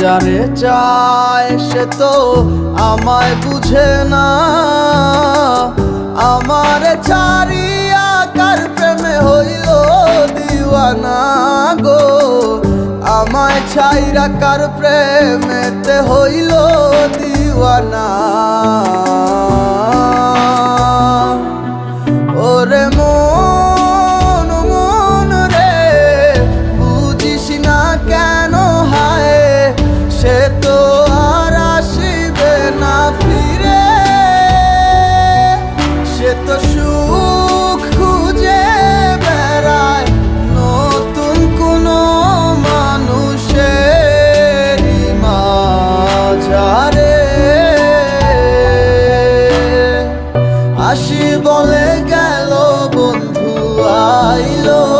যারে চায়, সে তো আমায় বুঝে না। আমার চারি কার প্রেমে হইল দিওয়ানা গো। আমায় ছাইরা কার প্রেমেতে হইল দিওয়ানা। মাঝারে আসি বলে গেল বন্ধু আইলো।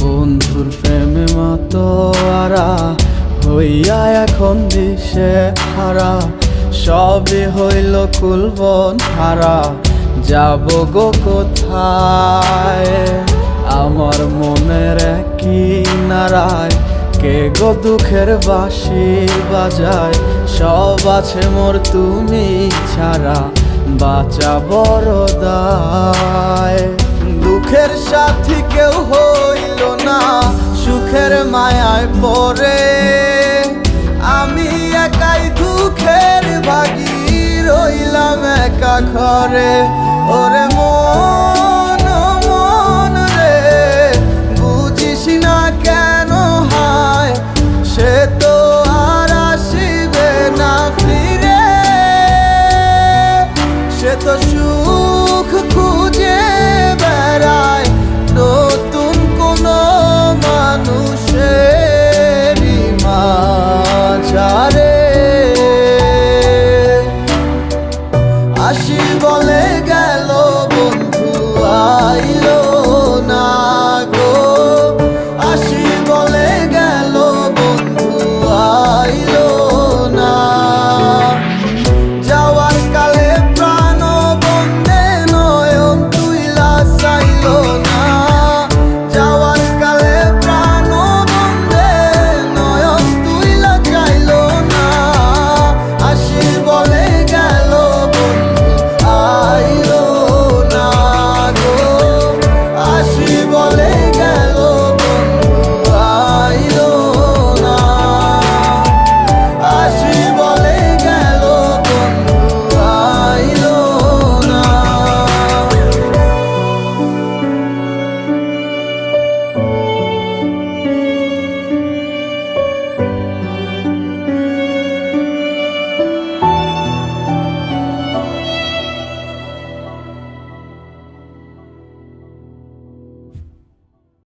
বন্ধুর প্রেমে মাতোয়ারা হইয়া এখন দিশে হারা। সবে হইল কুলবন হারা, যাব গো কোথায়? আমার মনের কি নারায়, কে গো দুঃখের বাসি বাজায়? সব আছে মোর তুমি ছাড়া, বাঁচা বড় দায়। দুঃখের সাথী কেউ হইল করে। আমি একাই দুঃখের ভাগি রইলাম একা ঘরে। ওরে মন মন রে, বুঝিস না কেন হয়? সে তো আর আসিবে না ফিরে। সে তো সুখ খুঁজে বেড়া